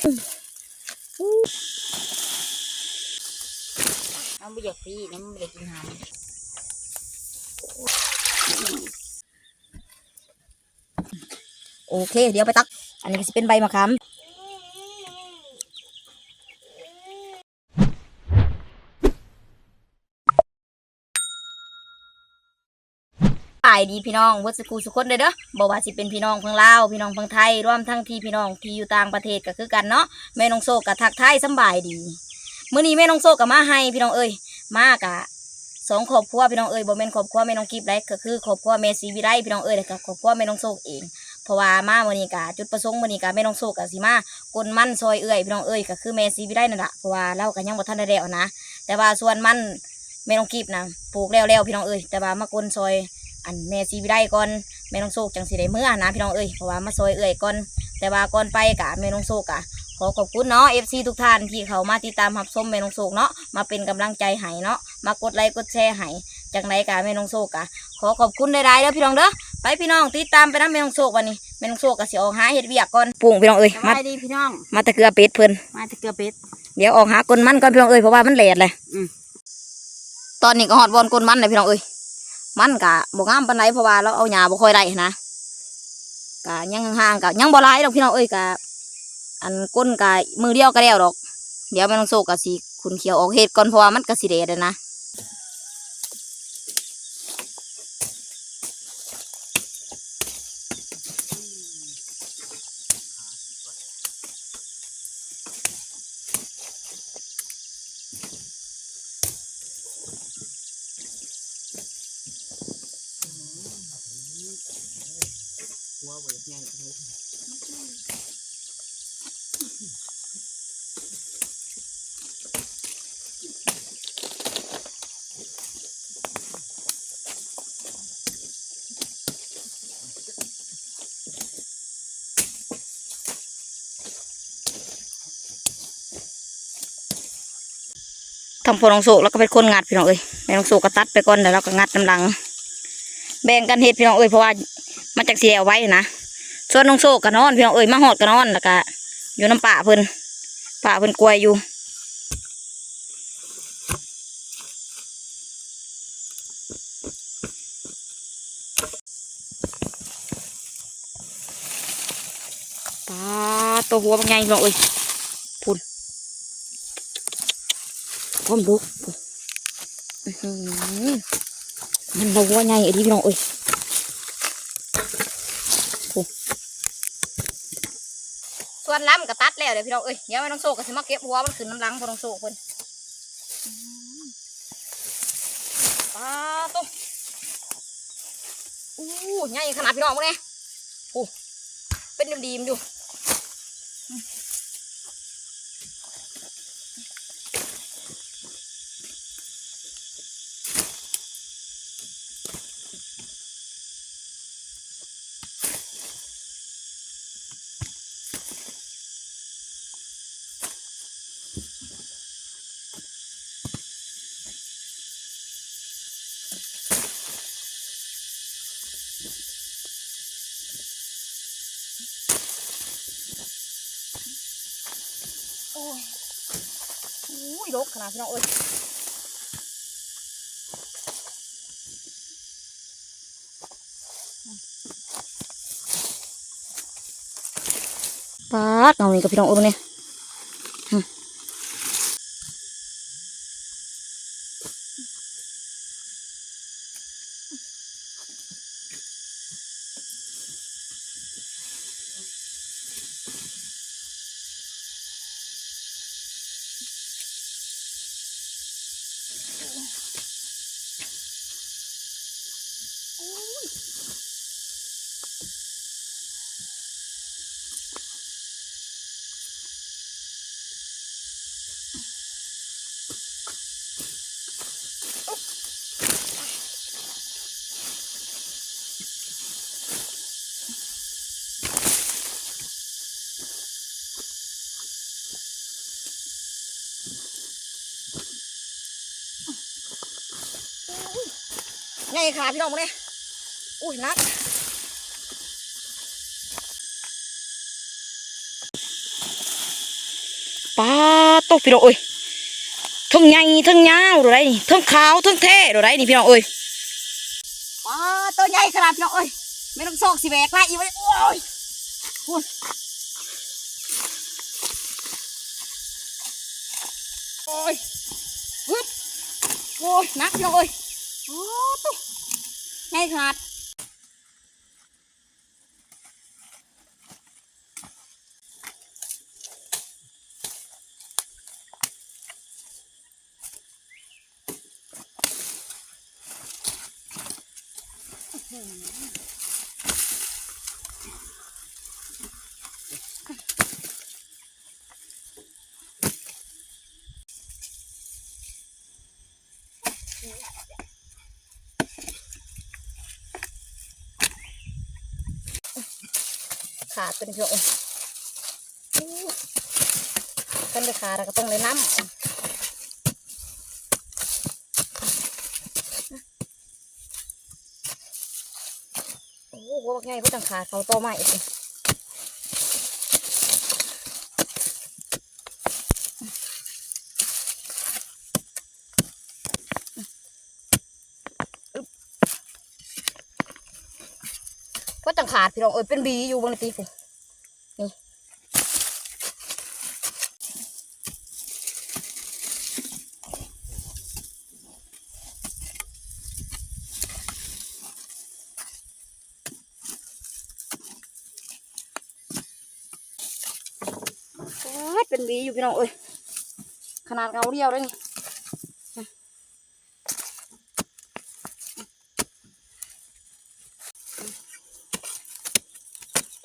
น้ำไม่อยากพี่น้ำไม่อยากกินหางโอเค เดี๋ยวไปตัก อันนี้ก็จะเป็นใบมะขามสายดีพี่น้องวัดสกูสุคนเลยเด้อบอกว่าสิเป็นพี่น้องพังลาวพี่น้องพังไทยรวมทั้งที่พี่น้องที่อยู่ต่างประเทศก็คือกันเนาะแม่น้องโซกับทักทายสบายดีมื้อนี้แม่น้องโซกับมาให้พี่น้องเอ้ยมากะสองครอบครัวพี่น้องเอ้ยบ่แม่นครอบครัวแม่น้องกิฟไรก็คือครอบครัวแม่ศรีวิไลพี่น้องเอ้ยแล้วก็ครอบครัวแม่น้องโซเองเพราะว่ามาวันนี้กะจุดประสงค์วันนี้กะแม่น้องโซกะสิมากลมันซอยเอื้อยพี่น้องเอ้ยก็คือแม่ซีวิได้นั่นแหละเพราะว่าเราก็ยังบ่ทันได้แล้วนะแต่ว่าส่วนมันแม่น้องกีบนะปลูกแล้วแล้วพี่น้องเอ้ยแต่ว่ามากลซอย อันแม่ซีวิได้ก่อนแม่น้องโซกจังสิได้เมื่อนะพี่น้องเอ้ยเพราะว่ามาซอยเอื้อยก่อนแต่ว่าก่อนไปกะแม่น้องโซกะขอขอบคุณเนาะ FC ทุกท่านที่เขามาติดตามรับชมแม่น้องโซกเนาะมาเป็นกำลังใจให้เนาะมากดไลค์กดแชร์ให้จากไหนกะแม่น้องโซกะขอขอบคุณได้ๆเด้อพี่น้องเด้อไปพี่น้องติดตามไปนะแม่น้องโชควันนี้แม่น้องโชคก็สิออกหาเห็ดเวียกก่อนปรุงพี่น้องเอ้ยสมาบายดีพี่น้องมาตะเกือเป็ดเพิ่นมาตะเกียบเป็ดเดี๋ยวออกหากลมันก่อนพี่น้องเอ้ยเพราะว่ามันแหลดเลยอืมตอนนี้ก็หอดบอลกลมันเลยพี่น้องเอ้ย มันกะบ่งามปานใดเพราะว่าเราเอาหญ้าบ่ค่อยได้นะกะยังห่างๆกะยังบ่หลายดอกพี่น้องเอ้ยกะอันก้นกะมือเดียวก็แล้วดอก เดี๋ยวไม่น้องโชคก็สิขุนเขียวออกเห็ดก่อนเพราะว่ามันกะสิเดดนะ เลยทำพอน้องโชคแล้วก็เป็นคนงัดพี่น้องเอ้ยแม่น้องโชคก็ตัดไปก่อนแล้วเราก็งัดน้ำลัง แบ่งกันเฮ็ดพี่น้องเอ้ยเพราะว่ามันจากเสียเอาไว้นะ ส่วนน้องโชคก็นอนพี่น้องเอ้ยมาหอดก็นอนแล้วก็อยู่น้ำป่าเพิ่นป่าเพิ่นกลวยอยู่ปลาตัวหัวบางไงพี่น้องเอ้ยพุ่นก้มลุกพุ่นอื้อหือมันบ่หัวไงไอ้ที่พี่น้องเอ้ย ส่วนล้ำก็ตัดแล้วเดี๋ยวพี่น้องเอ้ยเดี๋ยวไม่ต้องโซก็สิมาเก็บหัวมันขึ้นน้ำลังพอต้องโซกคนปลาตุ๊อู้ใหญ่ขนาดพี่น้องมั้งเนี่ยโอ้เป็นดีมๆอยู่ นาดพี่น้องเอ้ยปาดเอานี่กับพี่น้องเอ้ยเนี่ย ไงขาพี่น้องเนี่ยอุ้ยนักปลาตกพี่น้องเอ้ยทั้งใหญ่ทั้งยาวดูไรนี่ทั้งขาวทั้งเท่ดูไรนี่พี่น้องเอ้ยปลาตัวใหญ่ขนาดพี่น้องเอ้ยไม่ต้องโศกสิแบกละอีไว้โอ้ยพูดโอ้ยฮึบโอ้ยนักพี่น้องเอ้ยโอ้ตุ๊ ในถนัด ขาดเป็นเยอะกันเลยขาดแล้วก็ต้องเลยน้ำโอ้โหว่าไงก็ต้องขาดเขาโตใหม่สิก็ ขาดพี่น้องเอ้ยเป็นบีอยู่บนตีผมนี่เป็นบีอยู่พี่น้องเอ้ยขนาดเงาเดียวเลยนี่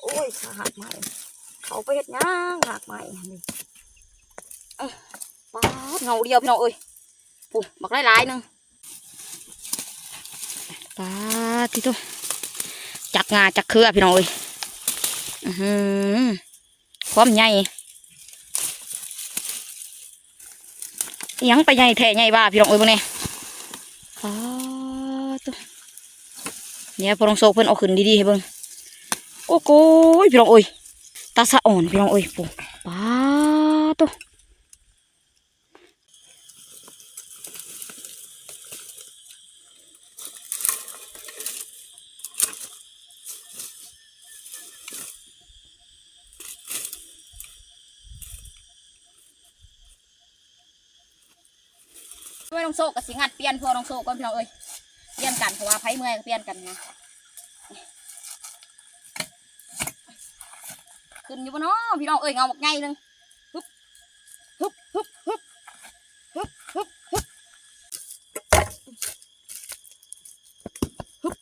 โอ้ยขา หักใหม่ เขาไปเห็ดย่างหักใหม่นี่เอ้ยป๊าดเงาเดียวพี่น้องเอ้ยปุ๊บบักหลายๆหนึงป๊าดที่ตัวจักงาจักเครือพี่น้องเอ้ยอือหือความใหญ่ยังไปใหญ่แท้ใหญ่บ้าพี่น้องเอ้ยบ่เนี่ยอ๋อตัวเนี่ยพอลองโซเพิ่นเอาขึ้นดีๆให้เบิ่ง โอ้โกยพี่น้องเอ้ยตาสะอ่อนพี่น้องเอ้ยปุ๊ป้าตัวด้วยน้องโซกกับสิงัดเปลี่ยนพอน้องโซกก่อนพี่น้องเอ้ยเปลี่ยนกันเพราะว่าไผเมื่อยเปลี่ยนกันนะ ขึ้นอยู่บ่เนาะพี่น้องเอ้ยเงาบักไงนึงฮึบฮึบฮึบฮึบฮึบฮึบฮึบฮึบ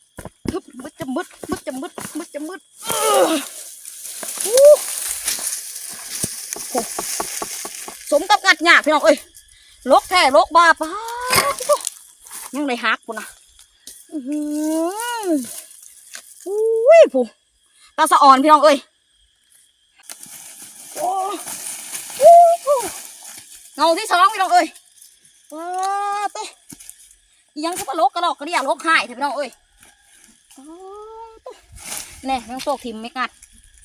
ฮึบมึดจะมึดมึดจะมึดมึดจะมึดอื้ออู้โอ้สมกับงัดหยาพี่น้องเอ้ยลกแท้ลกบาป้าดโถ่ยังได้หักปุ่นนะอื้อหืออุ้ยผู้ตาสะอ่อนพี่น้องเอ้ย โอ้โอ้โห เงาที่สองพี่น้องเอ้ยว้าเต้ยังก็ปลาลกกระดอกกระเดียลกหายเถอะพี่น้องเอ้ยว้าเต้แน่ยังโตกทิมไม่กัด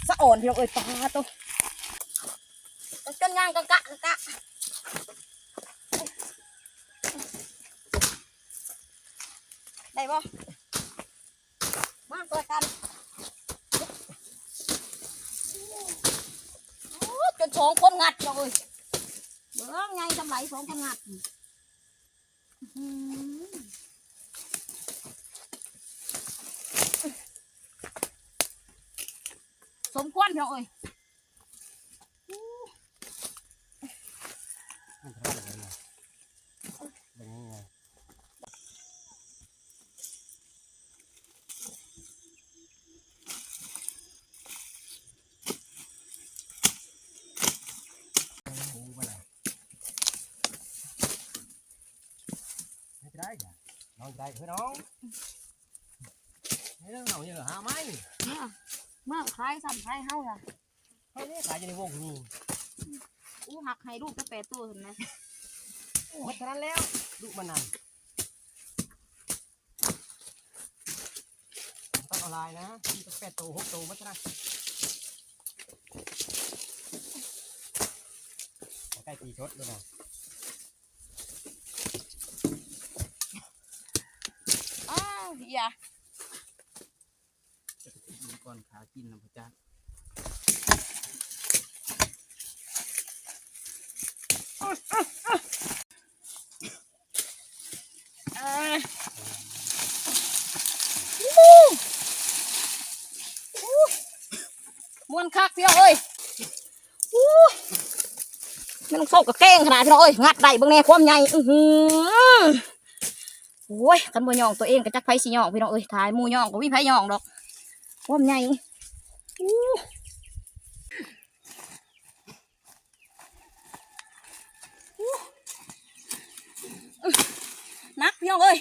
สะอ่อนพี่น้องเอ้ยปลาโต้จนย่างกะกะกะกะได้บ่มาตัวกันโอ้จนสองคนงัดเลยเบื้องไงทำไรสอง bữa ngay trong lại phong con ngặt sống quan rồi. พื่อนน้องนี่เรื่องเหนาอย่างหาไม้มามาคล้ายสั่นคล้ายเฮาล่ะเฮ้ยนี่ขายอยู่ในวงนี่อู้หักให้ลูกจะแปดตัวเห็นไหมหมดเท่านั้นแล้วลูกมันนั่นต้องเอาลายนะมีตั้งแปดตัวหกตัวมัดนะล้ตีชดเลยนะ อ้าวอ ย่าดูก่อนขากินนะพระเจ้าอ่าอู้อู้มวนคักพี่น้องเอ้ยอู้ไม่ต้องโซกกับแกล้งขนาดพี่น้องเอ้ย งัดได้เบิ่งแน่ความใหญ่ อื้อหือ โอ้ยกันบ่ย่องตัวเองก็จักไผสิย่องพี่น้องเอ้ยถ่ายหมู่ย่องก็วิไผย่องดอกความใหญ่อู้อู้อื้อหนักพี่น้องเอ้ย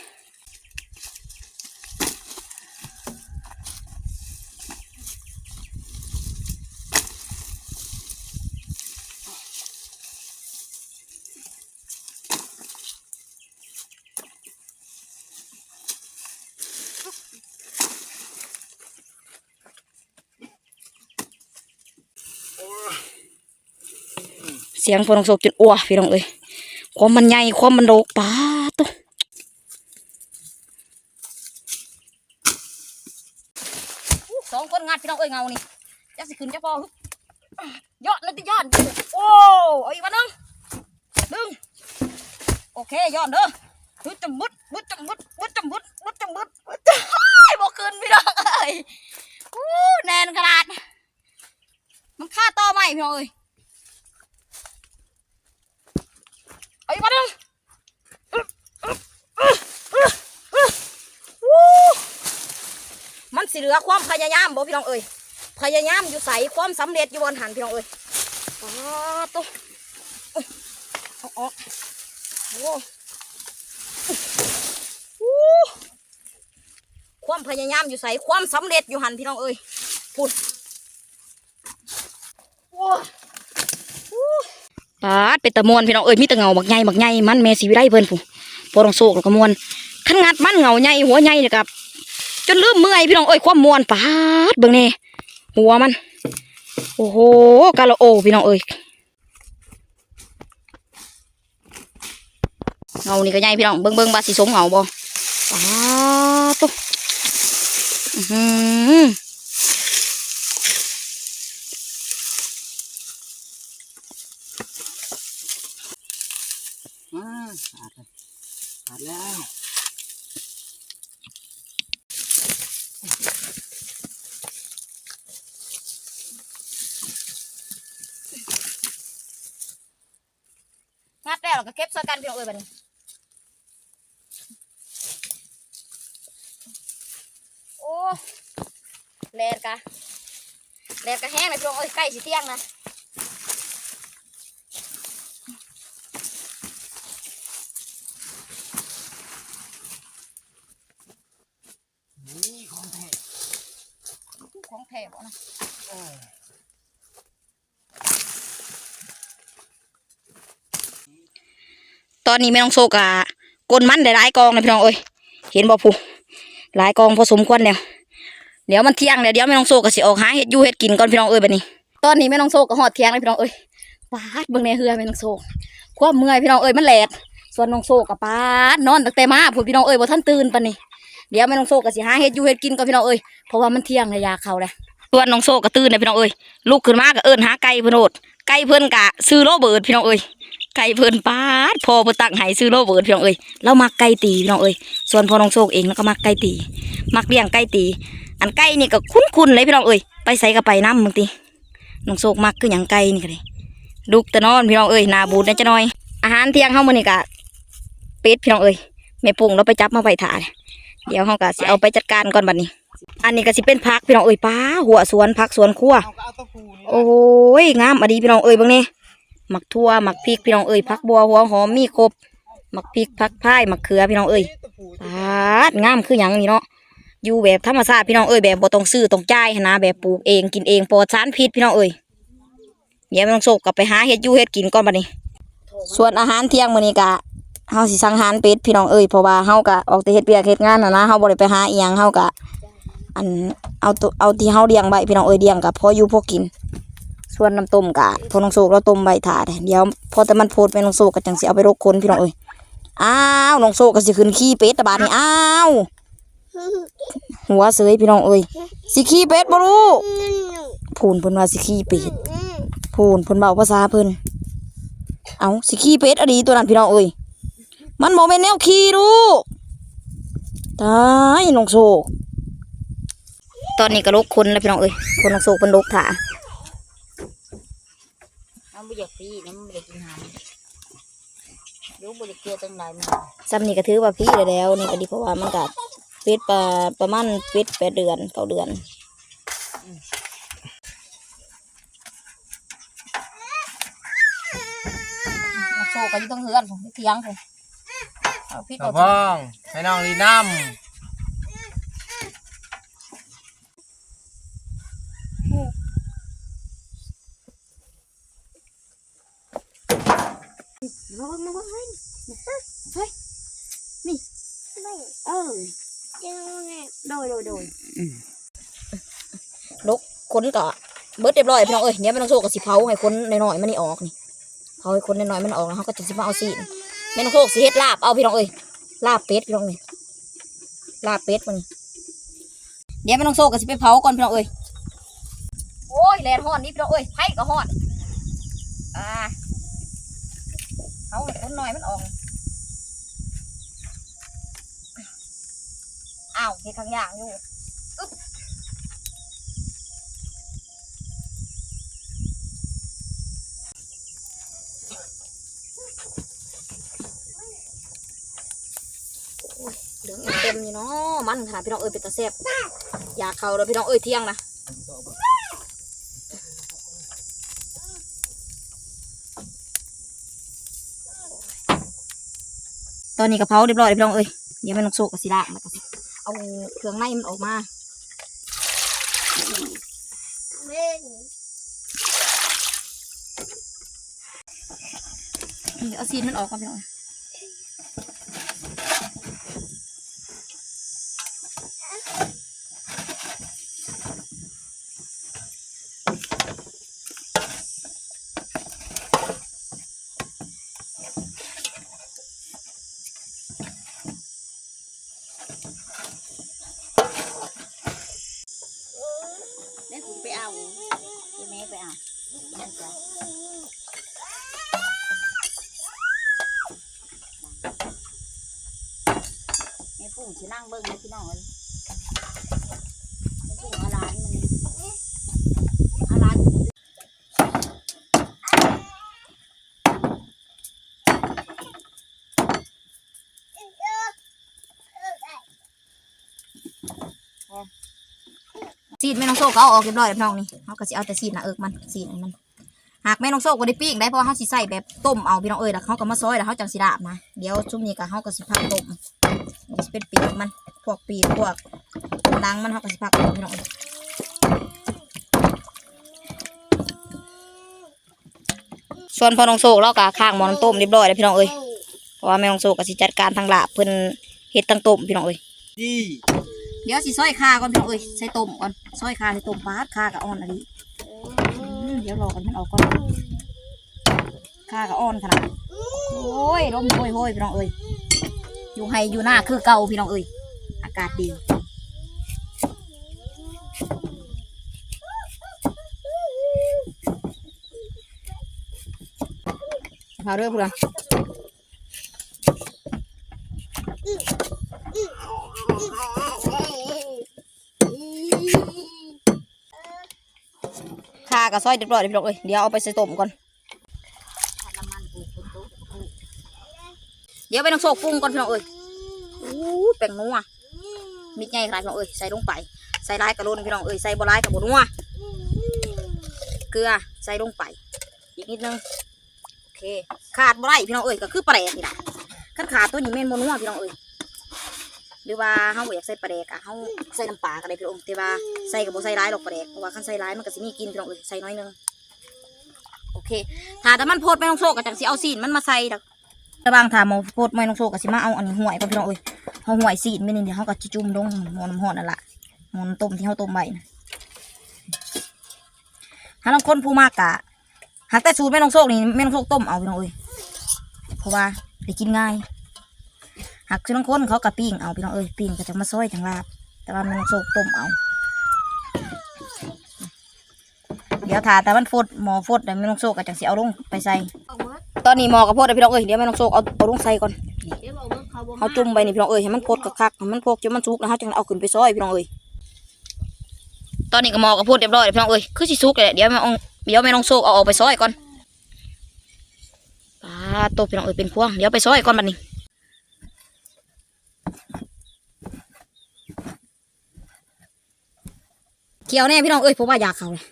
สียงฝนตกศกจนอ้วพี่น้องเอ้ยความมันใหญ่ความมันโดกป้าตัวสองคนงานพี่น้องเอ้ยเงานี่จะสิขึ้นจะพอยอดเลยที่ยอดโอ้เอาอีกวันนึงดึงโอเคยอดเด้อบึดจำบึดบึดจำบึดบึดจำบึดบึดจำบึดบึดจำบึดบอกขึ้นพี่น้องเอ้ยอู้แนนขนาด มันฆ่าต่อไหมพี่น้องเอ้ย เอาอีกมาหนึ่งมันสิเหลือความพยายามบ่พี่น้องเอ้ยพยายามอยู่ใส่ความสำเร็จอยู่บนหันพี่น้องเอ้ยปาตัวเอาอโอ้โอ้ความพยายามอยู่ใส่ความสำเร็จอยู่หันพี่น้องเอ้ยพูดโอ้โอ้ ปาดเป็นตะมวนพี่น้องเอ้ยมีตะเงาบักใหญ่บักใหญ่มันแม่สีวิไลเพิ่นผู้พอต้องโศกแล้วก็มวนขันงัดมันเงาใหญ่หัวใหญ่เนี่ยกับจนลืมเมื่อยพี่น้องเอ้ยความมวนปาดเบิ่งแน่หัวมัน โอ้โหกาละโอพี่น้องเอ้ยเงานี่ก็ใหญ่พี่น้องเบิ่งเบิ่งบาสิสมเงาบ่ปาดตุ๊อื้อหือ อ่า ขาดเลยขาดแล้วงัดแล้วแล้วก็เก็บใส่กันพี่น้องเอ้ยบัดนี้โอ้แลนกะแลนกะแห้งเลยพี่น้องเอ้ยใกล้สิเที่ยงนะ นี่ของแท้ ของ แท้บ่นะตอนนี้แม่น้องโซกะกลมันได้หลายกองเลยพี่น้องเอ้ยเห็นบ่ผู้หลายกองพอสมควรแล้วเดี๋ยวมันเที่ยงแล้วเดี๋ยวแม่น้องโซกะสิออกหาเฮ็ดยู่เฮ็ดกินก่อนพี่น้องเอ้ยบัดนี้ ตอนนี้แม่น้องโซกะฮอดเที่ยงแล้วพี่น้องเอ้ยปาดเบิ่งในเฮือแม่น้องโซกความเมื่อยพี่น้องเอ้ยมันแหลดส่วนน้องโซกะปาดนอนตั้งแต่มาพูดพี่น้องเอ้ยบ่ทันตื่นปานนี้ เดี๋ยวแม่น้องโซกะสิหาเฮ็ดอยู่เฮ็ดกินก่อนพี่น้องเอ้ยเพราะว่ามันเที่ยงแล้วอยาเขาแล้วส่วนน้องโซกะตื่นแล้วพี่น้องเอ้ยลุกขึ้นมาก็เอิ้นหาไก่เพิ่นโอดไก่เพิ่นกะซื้อโรเบิร์ตพี่น้องเอ้ยไก่เพิ่นปาดพอเพิ่นตั้งให้ซื้อโรเบิร์ตพี่น้องเอ้ยเรามักไก่ตีพี่น้องเอ้ยส่วนพ่อน้องโชคเองแล้วก็มักไก่ตี มักเลี้ยงไก่ตี อันไก่นี่ก็คุ้นๆเลยพี่น้องเอ้ยไปใส่ก็ไปน้ำมึงติน้องโชคมักคือหยังไก่นี่ก็เลยลูกแต่นอนพี่น้องเอ้ยนาบูดน่จะน้อย อาหารเที่ยงเฮามื้อนี้ก็เป็ดพี่น้องเอ้ยแม่ปุ่งเราไปจับมาไปถ่าย เดี๋ยวเฮาก็สิเอาไปจัดการก่อนบัดนี้ อันนี้ก็สิเป็นผักพี่น้องเอ้ยป้าหัวสวนผักสวนครัวเอาก็เอาตะปูนี่โอ้ยงามอดีพี่น้องเอ้ยเบางนี่หมักทั่วหมักพริกพี่น้องเอ้ยผักบัวหัวหอมมีครบหมักพริกผักพายหมักเขือพี่น้องเอ้ยตะปูปาดงามคือหยังนี่เนาะอยู่แบบธรรมชาติพี่น้องเอ้ยแบบบ่ต้องซื้อต้องจ่ายหั้นนะแบบปลูกเองกินเองปลอดสารพิษพี่น้องเอ้ยเดี๋ยวไม่ต้องโศกกลับไปหาเฮ็ดอยู่เฮ็ดกินก่อนบัดนี้ ส่วนอาหารเที่ยงมื้อนี้ก็ เฮาสิสังหารเป็ดพี่น้องเอ้ยเพราะว่าเฮาก็ออกแต่เฮ็ดเวียกเฮ็ดงานน่ะนะเฮาบ่ได้ไปหาอีหยังเฮาก็อันเอาตัวเอาที่เฮาเลี้ยงไว้พี่น้องเอ้ยเลี้ยงก็พออยู่พอกิน ส่วนน้ำต้มกะพอน้องโศกเราต้มใบถาดเดี๋ยวพอแต่มันโพดไปน้องโศกก็จังสิเอาไปรกคนพี่น้องเอ้ยอ้าวน้องโศกก็สิขึ้นขี้เป็ดตะบาดนี่อ้าวหัวเสยพี่น้องเอ้ยสิขี้เป็ดบ่รู้พูนเพิ่นว่าสิขี้เป็ดพูนเพิ่นเบาภาษาเพิ่นเอาสิขี้เป็ดอดีตัวนั้นพี่น้องเอ้ย มันบ่แม่นแนวขี้ลูกตายน้องโศกตอนนี้ก็ลกคนแล้วพี่น้องเอ้ยคนน้องโศกเพิ่นลกถาน้ำบ่อยากพี่น้ำบ่อยากกินหามรู้บ่อยากเกลือตั้งหลายมื้อซ้ำนี่ก็ถือว่าพี่ได้แล้วนี่ก็ดีเพราะว่ามันก็เป็ดประประมาณเป็ดแปดเดือนเก้าเดือนมาโชว์กันที่ต้องเฮือนผมที่เทียงผม เอาพี่ต่อเอาพ้องให้น้องลีน้มาเบิ่งมาเบิ่งเฮ้ยเฮ้ยนี่เออโดยโดยโดยลกคนก็เบิดเรียบร้อยพี่น้องเอ้ยเนี่ยวไม่ต้องโชว์กับสิเผาให้คนน้อยๆมันนี่ออกนี่เผาให้คนน้อยๆมันออกแล้วเขาก็จะสิมาเอาซีน ไม่ต้องโชว์สิเฮ็ดลาบเอาพี่น้องเอ้ยลาบเป็ดพี่น้องเอ้ยลาบเป็ดมันเดี๋ยวไม่ต้องโชว์กับสิไปเผาก่อนพี่น้องเอ้ยโอ้ยแลนฮ้อนนี่พี่น้องเอ้ยไผ่ก็ฮ้อนอ่าเผาให้คนน้อยมันออกอ้าวเฮ็ดข้างอย่างอยู่ เหลืองเต็มอยู่เนาะมันขนาดพี่น้องเอ้ยเป็นตาแซ่บอยากเข้าเลยพี่น้องเอ้ยเที่ยงนะตอนนี้กะเพราเรียบร้อยพี่น้องเอ้ยเดี๋ยวมันลงโซกกับสิละมันก็สิเอาเครื่องในมันออกมาเดี๋ยวเอาซีนมันออกก่อนพี่น้อง แม่คุณไปเอาคุณแม่ไปเอาแม่จ้ะแม่ปู่สินั่งเบิ่งนะพี่น้องเอ้ยแม่ปู่เอาหลานมันเอาหลาน ซีดแม่น้องโซกก็เอาออกเรียบร้อยแล้วน้องนี่เขาก็สิเอาแต่ซีดนะเอิกมันซีดอันมันหากแม่น้องโซกก็ได้ปิ้งได้เพราะว่าเขาสิใส่แบบต้มเอาพี่น้องเอ้ยแล้วเขาก็มาซอยแล้วเขาจังสิดาบนะเดี๋ยวช่วงนี้ก็เขาก็สิพักต้มมันสิเป็นปีกมันพวกปีกพวกดังมันเขาก็สิพักต้มพี่น้องเอ้ยส่วนพอน้องโซกเราก็ข้างหมอนต้มเรียบร้อยแล้วพี่น้องเอ้ยเพราะว่าแม่น้องโซกก็สิจัดการทางลาบเพิ่นเฮ็ดทางต้มพี่น้องเอ้ยดี เดี๋ยวสิซอยคาก่อนพี่น้องเอ้ยใส่ต้มก่อนซอยคาใส่ต้มปาดคากับอ่อนอะไรเดี๋ยวรอกันมันออกก่อนคากับอ่อนขนาดโอ้ยลมโหยโหยพี่น้องเอ้ยอยู่ให้อยู่หน้าคือเก่าพี่น้องเอ้ยอากาศดีพาเรื่องพูดนะ กับซอยเรียบร้อยเลยพี่น้องเอ้ยเดี๋ยวเอาไปใส่ต้มก่อนเดี๋ยวไปน้ำโซกปรุงก่อนพี่น้องเอ้ยอู้แป้งนัวมิดใหญ่ขนาดพี่น้องเอ้ยใส่ลงไปใส่ร้ายกระโลนพี่น้องเอ้ยใส่บร้ายกับบนัวเกลือใส่ลงไป อีกนิดนึงโอเค ขาดบ่ได้พี่น้องเอ้ยก็คือปลาแดกนี่แหละขั้นขาดตัวนี้แม่นบนัวพี่น้องเอ้ย หรือว่าเฮาบ่อยากใส่ปลาแดกอะเฮาใส่น้ำปลาก็ได้พี่น้องแต่ว่าใส่กับบ่ใส่ร้ายหรอกปลาแดกเพราะว่าคันใส่ร้ายมันก็สิมีกลินพี่น้องเอ้ยใส่น้อยนึงโอเคถ้าแต่มันโพดไม่ต้องโซกก็จังสิเอาซีนมันมาใส่ดอกระบางถามหมอโพดไม่ต้องโซกับสิมาเอาอันนี้ห่วยก่อนพี่น้องเอ้ยเอาห่วยสีดไม่นี่เดี๋ยวเขาก็จุ่มลงหมอน้ำหอนนั่นละหมอน้ำต้มที่เขาต้มใบนะถ้าลางคนผู้มากกะหากแต่สูตรแม่น้องโชคนี่แม่น้องโชคต้มเอาพี่น้องเอ้ยเพราะว่าได้กินง่าย หากคือลางคนเขากระปิ้งเอาพี่น้องเอ้ยปิ้งก็จะมาซอยจังลาบแต่ว่าม่น้องโชคต้มเอา เดี๋ยวถาแต่มันฟดหมอฟดแต่แม่น้องโชคก็จะสิเอาลงไปใส่ตอนนี้หมอกระโพดเลยพี่น้องเอ้ยเดี๋ยวแม่น้องโชคเอาเอาลงใส่ก่อนเขาจุ่มไปนี่พี่น้องเอ้ยให้มันพดคักๆให้มันพกจนมันสุกแล้วเขาจึงเอาขึ้นไปซอยพี่น้องเอ้ยตอนนี้ก็หมอกระโพดเรียบร้อยพี่น้องเอ้ยคือสิสุกเลยแหละเดี๋ยวแม่องเดี๋ยวแม่น้องโชคเอาออกไปซอยก่อนปลาโตพี่น้องเอ้ยเป็นพวงเดี๋ยวไปซอยก่อนบัดนี้ เกี่ยวแน่พี่น้องเอ้ยเพราะว่าอยากเขาเลย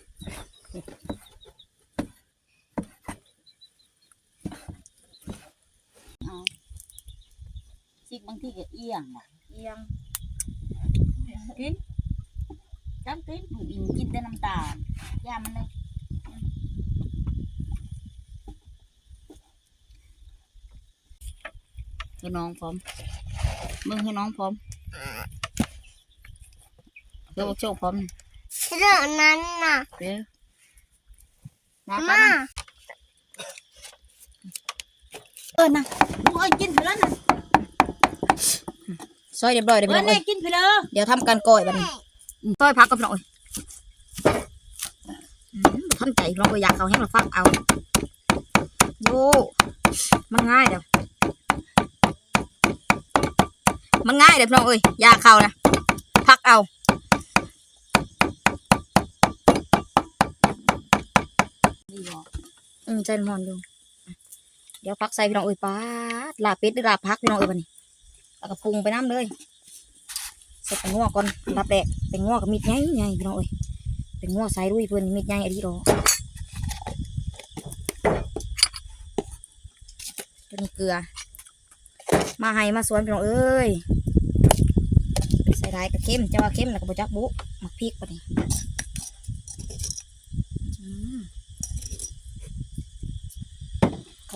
เอาซิกบางทีก็เอียงน่ะเอียงกินจำกินผู้อิงกินแต่น้ำตาลย่ามันเลยให้น้องพร้อมมึงให้น้องพร้อมเดี๋ยวบอกโชคพร้อม เรื่องนั้นน่ะเดี๋ยวนะมาเออนะลูกเอ้ยกินไปแล้วนะซอยเรียบร้อยเลยเอพี่อน้องเนี่เอ้ยยกินไปเลยเดี๋ยวทำการก้อยบัดนี้ซอยพักกับพี่น้องเอ้ยอืมทำใจพี่น้องเอ้ยอยากเขาแห้งเราฟักเอาโย่มันง่ายเดี๋ยวมันง่ายเดี๋ยวพี่น้องเอ้ยอยากเขานะพักเอา ดีบอก อืมใจมันหอนอยู่ เดี๋ยวพักใส่พี่น้องเอ้ยป้าดลาเป็ดหรือลาพักพี่น้องเอ้ยบัดนี้แล้วก็ปรุงไปน้ำเลยใส่เป็นงวก่อนอันดับแรกเป็นงัวกับมีดใหญ่ใหญ่พี่น้องเอ้ยเป็นงัวใส่ดุยเพิ่นมีดใหญ่อันนี้ดอกตัวนี้เกลือ มาให้มาสวนพี่น้องเอ้ยใส่ได้กับเค็มจะว่าเค็มแล้วก็บจักบุหมักพริกไปนี่อืม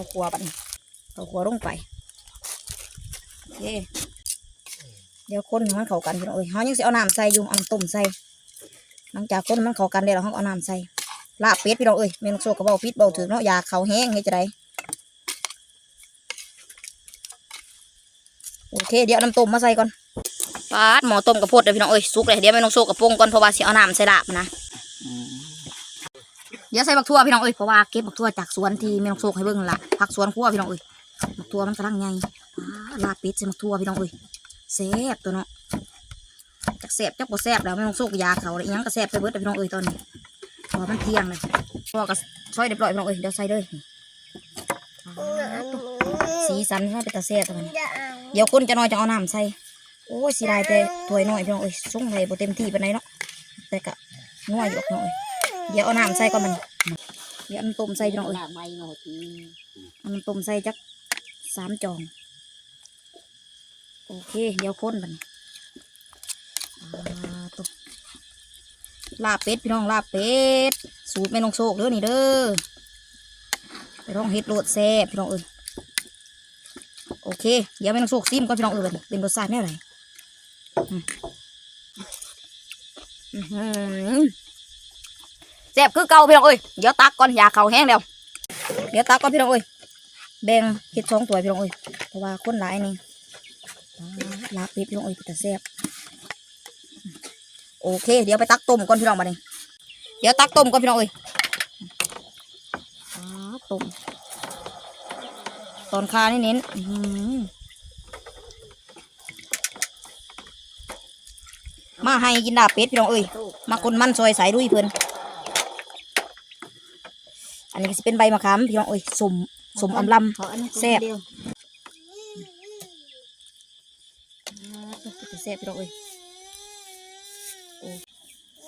ข้าวคั่วปะนี่ข้าวคั่วลงไปโอเคเดี๋ยวคนมันเข้ากันพี่น้องเอ้ยเขายังสิเอาน้ำใส่ยู่เอาต้มใส่หลังจากคนมันเข้ากันเดี๋ยวเราเอาน้ำใส่ลาบเป็ดพี่น้องเอ้ยเมนูโซกกระเบาพิษเบาถือเนาะอยาเขาแห้งเฮ็ดจะได้โอเคเดี๋ยวน้ำต้มมาใส่ก่อนปาดหมอต้มกระโพดเดี๋ยวพี่น้องเอ้ยสุกเลยเดี๋ยวไม่ต้องโซกกระโปงก่อนเพราะว่าสิเอาน้ำใส่ลาบนะ เดี๋ยวใส่บักทั่วพี่น้องเอ้ยเพราะว่าเก็บบักทั่วจากสวนที่ไม่ต้องโซกให้เบิ่งละผักสวนครัวพี่น้องเอ้ยบักทั่วมันกำลังใหญ่ลาเป็ดใส่บักทั่วพี่น้องเอ้ยแซ่บตัวเนาะจักแซ่บจักบ่แซ่บแล้วไม่ต้องโซกยาเขาเลยอิหยังก็แซ่บไปเบิดเด้อพี่น้องเอ้ยตอนนี้พอมันเที่ยงเลยพอก็ซอยเรียบร้อยพี่น้องเอ้ยเดี๋ยวใส่เลยสีสันมันเป็นตาแซ่บตัวนี้เดี๋ยวคนจะน้อยจะเอาน้ำใส่โอ้ยสิได้แต่ถ้วยน้อยพี่น้องเอ้ยส่งให้บ่เต็มที่ไปานเนาะแต่กะนัวอยู่ดอกพี่น้องเอ้ย เดี๋ยวเอาน้ำใส่ก่อนมัน เดี๋ยวเอาน้ำต้มใส่พี่น้องเอ้ยลากใบมาทีเอาน้ำต้มใส่จักสามจอง โอเค เดี๋ยวคนมันอ่าตุ๊บลาบเป็ดพี่น้องลาบเป็ด สูตรแม่น้องโชคเด้อนี่เด้อไปลองเฮ็ดโรดแซ่บพี่น้องเอ้ยโอเค เดี๋ยวแม่น้องโชคซิมก่อนพี่น้องเอ้ยบัดนี้เป็นรสชาติแนวไหนอืมอื้อหือ แซ่บคือเก่าพี่น้องเอ้ยเดี๋ยวตักก่อนอยาเข่าแห้งแล้วเดี๋ยวตักก่อนพี่น้องเอ้ยแบ่งเห็ดสองถ้วพี่น้องเอ้ยเพราะว่าคนหลายนี่ลาบเป็ดพี่น้องเอ้ยแต่แซ่บโอเค เดี๋ยวไปตักต้มก่อนพี่น้องมาเดนี้เดี๋ยวตักต้มก่อนพี่น้องเอ้ยอ่าต้มตอนคานี่เน้นมาให้กินดาเป็ดพี่น้องเอ้ยมาคนมันซอยสายดุยเพิ่อน นี้ก็สิเป็นใบมะขามพี่น้องเอ้ยสมสมอำลำขออันนี้แซ่บเดียวแซ่บพี่น้องเอ้ยโอ้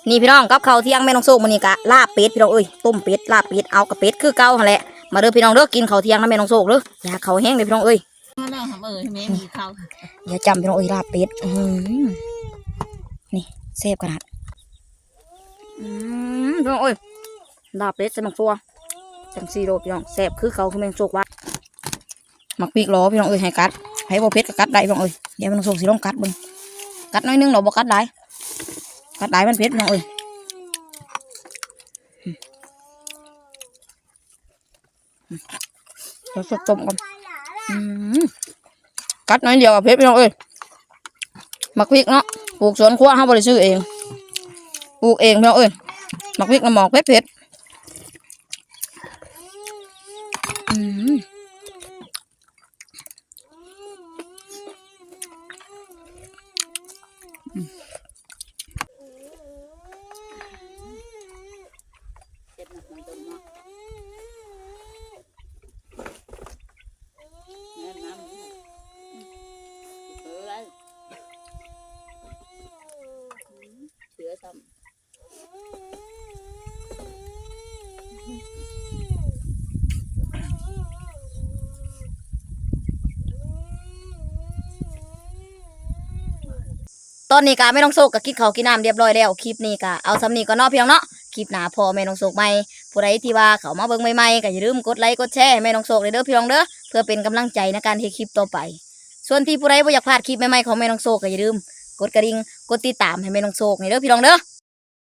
นี่พี่น้องกับข้าวเที่ยงแม่น้องโซกมื้อนี้กะลาบเป็ดพี่น้องเอ้ยต้มเป็ดลาบเป็ดเอากับเป็ดคือเก่าหั่นแหละมาเด้อพี่น้องเด้อกินข้าวเที่ยงนะแม่น้องโซกเด้ออย่าข้าวแห้งเลยพี่น้องเอ้ยมาแล้วทำเอ้ยแม่มีข้าวอย่าจำพี่น้องเอ้ยลาบเป็ดอื้อหือนี่แซ่บขนาดอืมพี่น้องเอ้ยลาบเป็ดใส่หมักฟัว จังซีโรพี่น้องแซ่บคือเขาคือแมงโซกว่าหมักปีกล้อพี่น้องเอ้ยให้กัดให้บ่เผ็ดก็กัดได้พี่น้องเอ้ยเดี๋ยวแมน้องโซกสิลองกัดเบิ่งกัดน้อยนึงเราบ่กัดได้กัดได้มันเผ็ดพี่น้องเอ้ยเดี๋ยวสดต้มก่อนกัดน้อยเดียวกับเพชรพี่น้องเอ้ยหมักพริกเนาะปลูกสวนครัวเฮาบ่ได้ซื้อเองปลูกเองพี่น้องเอ้ยหมักพริกน้ำหมอกเผ็ดเผ็ดอื มเจ็บหนักมันต้มเนาะแม่น้ำนี่เออไรเสือซ้ำ ตอนนี้กะไม่ต้องโศกก็กินข้าวกินน้ำเรียบร้อยแล้วคลิปนี้กะเอาสำนีก็นอเพี่น้องเนาะคลิปหนาพอแม่น้องโศกใหม่ผู้ใดที่ว่าเขามาเบิ่งใหม่ๆก็อย่าลืมกดไลค์กดแชร์ให้แม่น้องโศกเลยเด้อพี่น้องเด้อเพื่อเป็นกำลังใจในการเฮ็ดคลิปต่อไป ส่วนที่ผู้ใดบ่อยากพลาดคลิปใหม่ๆของแม่น้องโศกก็อย่าลืมกดกระดิ่งกดติดตามให้แม่น้องโศกนี่เด้อพี่น้องเด้อ